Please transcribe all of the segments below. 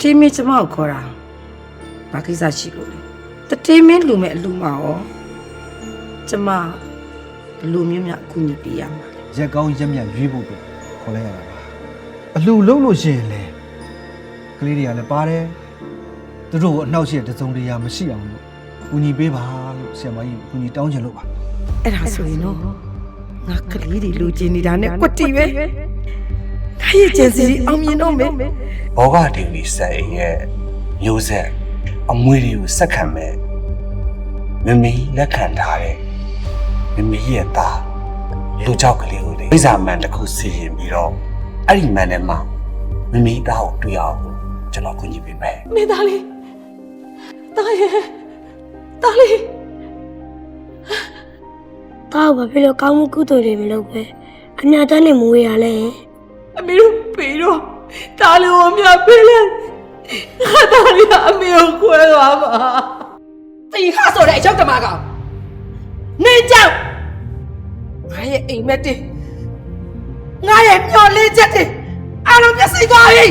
တေးမင်းကျမကိုခေါ်တာဘာကိစ္စရှိလို့လဲတတေးမင်းလူမဲ့အလူမရောကျမဘလူမျိုးများအကူအညီပေးရမှာရက်ကောင်းရက်မြတ်ရွေးဖို့အတွက်ခေါ်လိုက်ရတာပါအလှလုံးလို့ရှိရင်လေကလေးတွေကလည်းပါတယ်သူတို့ကိုအနှောက်အယှက်တစ်စုံတရာမရှိအောင်လို့ကူညီပေးပါလို့ဆရာမကြီးကူညီတောင်းချင်လို့ပါအဲ့ဒါဆိုရင်တော့ငါကလေးတွေလူကျင်နေတာနဲ့ကွက်တီပဲ ငါရဲ့ကျန်စီအောင်မြင်တော့မယ်ဘောဂဒေဝီဆက်အိမ်ရဲ့မျိုးဆက်အမွေတွေကိုစက်ခံမဲ့မမီလက်ခံထားတဲ့မမီရဲ့သားလူကြောက်ကလေးကိုလေဝိဇာမန်တစ်ခုစီရင်ပြီးတော့အဲ့ဒီမန်ထဲမှာမမီသားကိုတွေ့အောင်ကျွန်တော်ကူညီပေးမယ်မင်းသားလေးတားရဲ့တားလေးတားဘာဖြစ်လို့ကောင်းမှုကုသိုလ်တွေမလုပ်ပဲအညာတန်းနေမွေးရလဲ အမေတို့ဖေတော့တားလေးကိုအမြပေးလဲငါတားလေးကအမေကိုခွဲသွားပါတီခါဆိုတဲ့အကြောက်တမကောင်နေကြောက်ငါရဲ့အိမ်မက်တင်ငါရဲ့မျော်လင့်ချက်တွေအားလုံးပြည့်စည်သွားပြီ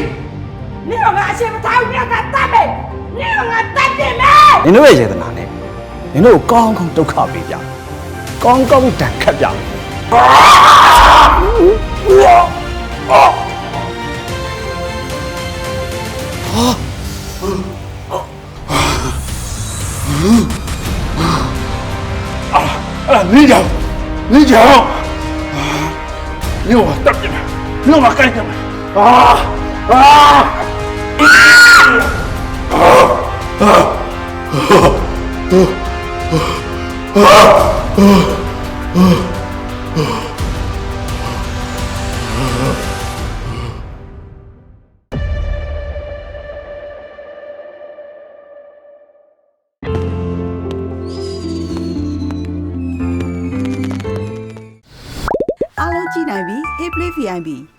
နေတော့ငါအရှင်မထားဘူးငါကတတ်မယ်နေတော့ငါတတ်တယ်မယ်နင်တို့ရဲ့ယေဒနာနဲ့နင်တို့ကိုကောင်းကောင်းဒုက္ခပေးပြကောင်းကောင်းတန်ခတ်ပြ 啊。啊啊啊啊啊啊啊啊旅长旅长啊你要我等你们你要我干什么啊啊啊啊啊啊啊 အားလုံးကြ